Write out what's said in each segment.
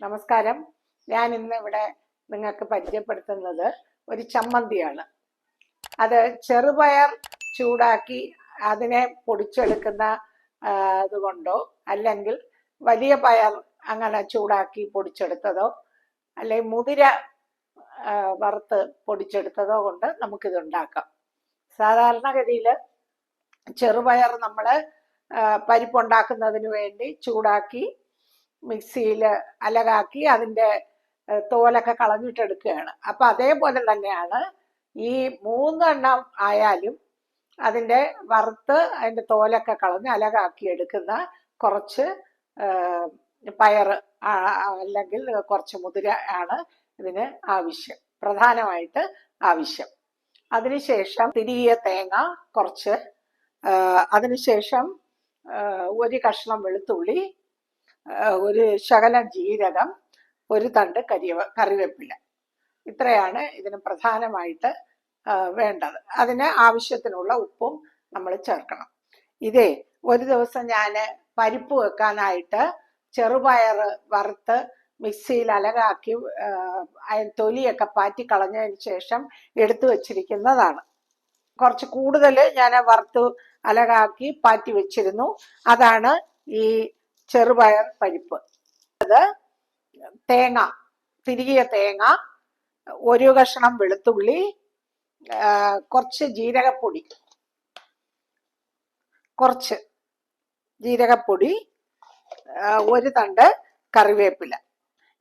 നമസ്കാരം. ഞാൻ ഇന്ന് ഇവിടെ നിങ്ങൾക്ക് പരിചയപ്പെടുത്തുന്നത് ഒരു ചമ്മന്തിയാണ്. അത് ചെറുപയർ ചൂടാക്കി അതിനെ പൊടിച്ചെടുക്കുന്ന ഇതുകൊണ്ടോ അല്ലെങ്കിൽ വലിയ പയർ അങ്ങനെ ചൂടാക്കി പൊടിച്ചെടുത്തതോ അല്ലെങ്കിൽ മുതിര വറുത്ത് പൊടിച്ചെടുത്തതോ കൊണ്ട് നമുക്കിത് ഉണ്ടാക്കാം സാധാരണഗതിയിൽ ചെറുപയർ നമ്മൾ പരിപ്പുണ്ടാക്കുന്നതിന് വേണ്ടി ചൂടാക്കി മിക്സിയിൽ അലകാക്കി അതിന്റെ തോലൊക്കെ കളഞ്ഞിട്ടെടുക്കുകയാണ്. അപ്പൊ അതേപോലെ തന്നെയാണ് ഈ മൂന്നെണ്ണം ആയാലും അതിന്റെ വറുത്ത് അതിന്റെ തോലൊക്കെ കളഞ്ഞ് അലകാക്കി എടുക്കുന്ന കുറച്ച് പയർ അല്ലെങ്കിൽ കുറച്ച് മുതിര ആണ് ഇതിന് ആവശ്യം പ്രധാനമായിട്ട് ആവശ്യം. അതിനുശേഷം തിരിയ തേങ്ങ കുറച്ച് അതിനുശേഷം ഒരു കഷ്ണം വെളുത്തുള്ളി ഒരു ശകലം ജീരകം ഒരു തണ്ട് കരിവ കറിവേപ്പില. ഇത്രയാണ് ഇതിന് പ്രധാനമായിട്ട് വേണ്ടത്. അതിന് ആവശ്യത്തിനുള്ള ഉപ്പും നമ്മൾ ചേർക്കണം. ഇതേ ഒരു ദിവസം ഞാൻ പരിപ്പ് വെക്കാനായിട്ട് ചെറുപയർ വറുത്ത് മിക്സിയിൽ അലകാക്കി തൊലിയൊക്കെ പാറ്റി കളഞ്ഞതിന് ശേഷം എടുത്തു വച്ചിരിക്കുന്നതാണ്. കുറച്ച് കൂടുതൽ ഞാൻ വറുത്ത് അലകാക്കി പാറ്റി വെച്ചിരുന്നു. അതാണ് ഈ ചെറുപയർ പരിപ്പ്. അത് തേങ്ങ തിരികിയ തേങ്ങ ഒരു കഷ്ണം വെളുത്തുള്ളി കുറച്ച് ജീരകപ്പൊടി. കുറച്ച് ജീരകപ്പൊടി ഒരു തണ്ട് കറിവേപ്പില.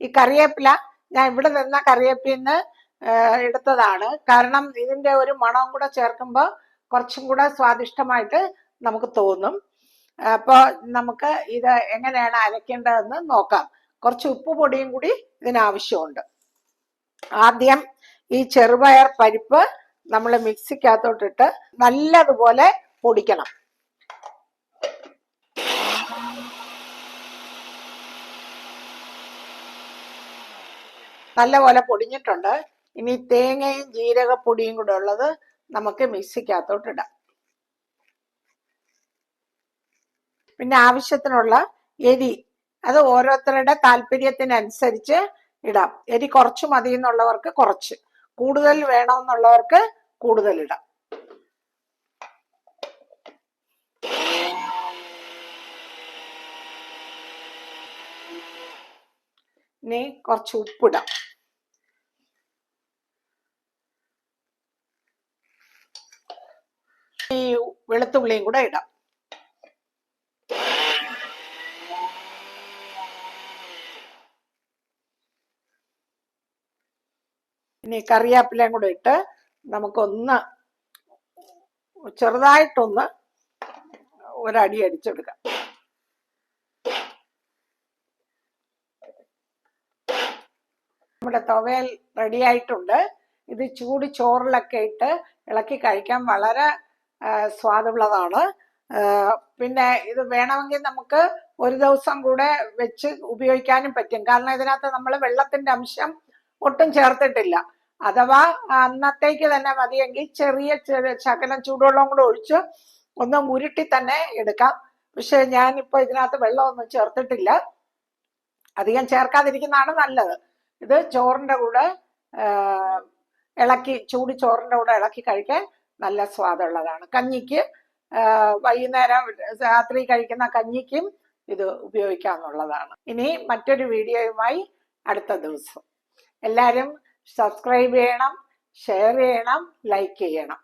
ഈ കറിവേപ്പില ഞാൻ ഇവിടെ നിന്ന കറിവേപ്പിന്ന് എടുത്തതാണ്. കാരണം ഇതിന്റെ ഒരു മണം കൂടെ ചേർക്കുമ്പോൾ കുറച്ചും കൂടെ സ്വാദിഷ്ടമായിട്ട് നമുക്ക് തോന്നും. അപ്പോൾ നമുക്ക് ഇത് എങ്ങനെയാണ് അരയ്ക്കേണ്ടതെന്ന് നോക്കാം. കുറച്ച് ഉപ്പ് പൊടിയും കൂടി ഇതിനാവശ്യമുണ്ട്. ആദ്യം ഈ ചെറുപയർ പരിപ്പ് നമ്മൾ മിക്സിക്കകത്തോട്ടിട്ട് നല്ലതുപോലെ പൊടിക്കണം. നല്ലപോലെ പൊടിഞ്ഞിട്ടുണ്ട്. ഇനി തേങ്ങയും ജീരകപ്പൊടിയും കൂടെ ഉള്ളത് നമുക്ക് മിക്സിക്കകത്തോട്ടിടാം. പിന്നെ ആവശ്യത്തിനുള്ള എരി. അത് ഓരോരുത്തരുടെ താല്പര്യത്തിനനുസരിച്ച് ഇടാം. എരി കുറച്ച് മതി എന്നുള്ളവർക്ക് കുറച്ച്. കൂടുതൽ വേണമെന്നുള്ളവർക്ക് കൂടുതൽ ഇടാം. ഇനി കുറച്ച് ഉപ്പിടാം. ഈ വെളുത്തുള്ളിയും കൂടെ ഇടാം. ഇനി കറിവേപ്പിലയും കൂടെ ഇട്ട് നമുക്കൊന്ന് ചെറുതായിട്ടൊന്ന് ഒരടി അടിച്ചെടുക്കാം. നമ്മുടെ തുവയൽ റെഡിയായിട്ടുണ്ട് ഇത് ചൂട് ചോറിലൊക്കെ ഇട്ട് ഇളക്കി കഴിക്കാൻ വളരെ സ്വാദുള്ളതാണ്. പിന്നെ ഇത് വേണമെങ്കിൽ നമുക്ക് ഒരു ദിവസം കൂടെ വെച്ച് ഉപയോഗിക്കാനും പറ്റും. കാരണം ഇതിനകത്ത് നമ്മൾ വെള്ളത്തിന്റെ അംശം ഒട്ടും ചേർത്തിട്ടില്ല. അഥവാ അന്നത്തേക്ക് തന്നെ മതിയെങ്കിൽ ചെറിയ ശകലം ചൂടുവെള്ളം കൂടെ ഒഴിച്ച് ഒന്ന് ഉരുട്ടി തന്നെ എടുക്കാം. പക്ഷെ ഞാനിപ്പോൾ ഇതിനകത്ത് വെള്ളമൊന്നും ചേർത്തിട്ടില്ല. അധികം ചേർക്കാതിരിക്കുന്നതാണ് നല്ലത്. ഇത് ചോറിന്റെ കൂടെ ഇളക്കി ചൂട് ചോറിന്റെ കൂടെ ഇളക്കി കഴിക്കാൻ നല്ല സ്വാദുള്ളതാണ്. കഞ്ഞിക്ക് വൈകുന്നേരം രാത്രി കഴിക്കുന്ന കഞ്ഞിക്കും ഇത് ഉപയോഗിക്കാന്നുള്ളതാണ് ഇനി മറ്റൊരു വീഡിയോയുമായി അടുത്ത ദിവസം. എല്ലാവരും സബ്സ്ക്രൈബ് ചെയ്യണം ഷെയർ ചെയ്യണം ലൈക്ക് ചെയ്യണം.